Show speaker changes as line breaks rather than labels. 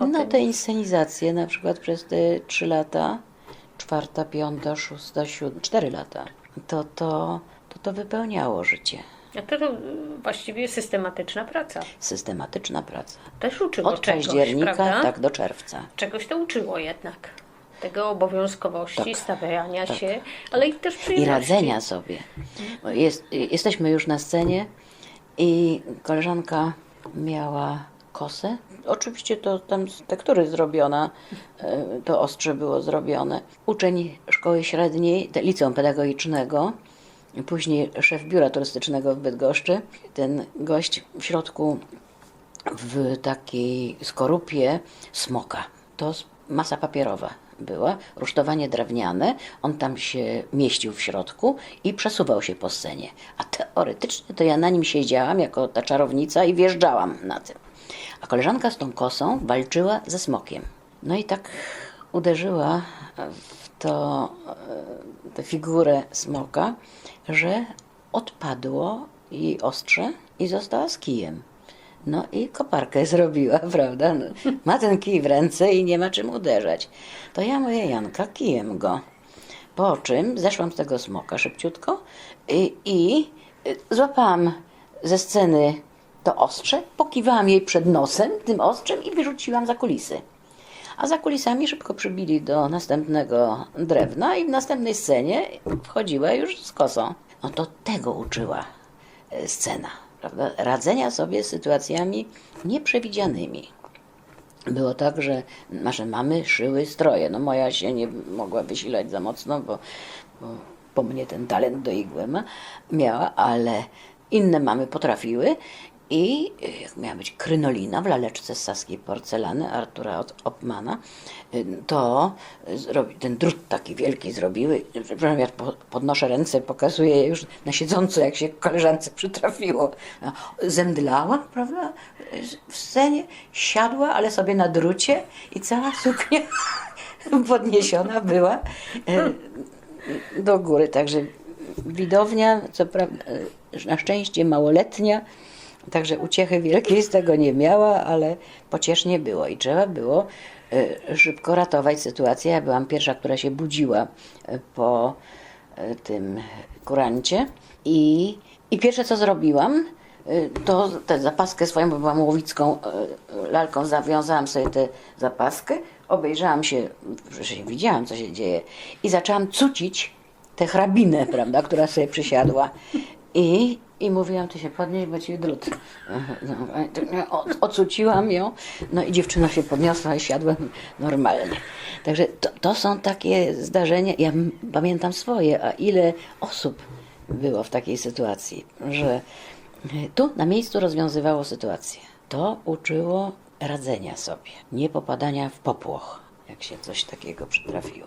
po
No te inscenizacje na przykład przez te trzy lata, czwarta, piąta, szósta, siódma, cztery lata, to to, to, to wypełniało życie.
A to, to właściwie systematyczna praca.
Systematyczna praca.
Też uczyło
Od
czegoś,
października
prawda?
tak do czerwca.
Czegoś to uczyło jednak. Tego obowiązkowości,
Tak,
stawiania
tak.
się, ale i też
I
przyjemności.
radzenia sobie. Jest, jesteśmy już na scenie i koleżanka miała kosę. Oczywiście to tam z tektury zrobiona, e, to ostrze było zrobione. Uczeń szkoły średniej, liceum pedagogicznego, później szef biura turystycznego w Bydgoszczy. Ten gość w środku w takiej skorupie smoka. To masa papierowa była, rusztowanie drewniane. On tam się mieścił w środku i przesuwał się po scenie. A teoretycznie to ja na nim siedziałam jako ta czarownica i wjeżdżałam na tym. A koleżanka z tą kosą walczyła ze smokiem. No i tak uderzyła w to, e, tę figurę smoka, że odpadło jej ostrze i została z kijem. No i koparkę zrobiła, prawda? No, ma ten kij w ręce i nie ma czym uderzać. To ja mówię, Janka, kijem go. Po czym zeszłam z tego smoka szybciutko i, i złapałam ze sceny to ostrze, pokiwałam jej przed nosem tym ostrzem i wyrzuciłam za kulisy. A za kulisami szybko przybili do następnego drewna i w następnej scenie wchodziła już z kosą. No to tego uczyła e, scena, prawda? Radzenia sobie z sytuacjami nieprzewidzianymi. Było tak, że nasze mamy szyły stroje. No moja się nie mogła wysilać za mocno, bo, bo po mnie ten talent do igły miała, ale inne mamy potrafiły. I miała być krynolina w laleczce z saskiej porcelany Artura Ot- Opmana, to ten drut taki wielki zrobiły. Przepraszam, ja po- podnoszę ręce, pokazuję już na siedząco, jak się koleżance przytrafiło. No, Zemdlała, prawda, w scenie, siadła, ale sobie na drucie i cała suknia podniesiona była e, do góry. Także widownia, co prawda, e, na szczęście małoletnia, także uciechy wielkiej z tego nie miała, ale pociesznie było i trzeba było e, szybko ratować sytuację. Ja byłam pierwsza, która się budziła e, po e, tym kurancie i, i pierwsze co zrobiłam, to tę zapaskę swoją, bo byłam łowicką lalką, zawiązałam sobie tę zapaskę, obejrzałam się, przecież widziałam co się dzieje i zaczęłam cucić tę hrabinę, prawda, która sobie przysiadła i, i mówiłam, ty się podnieś, bo ci drut. O- Ocuciłam ją, no i dziewczyna się podniosła i siadłem normalnie. Także to, to są takie zdarzenia, ja pamiętam swoje, a ile osób było w takiej sytuacji, że tu na miejscu rozwiązywało sytuację. To uczyło radzenia sobie, nie popadania w popłoch, jak się coś takiego przytrafiło.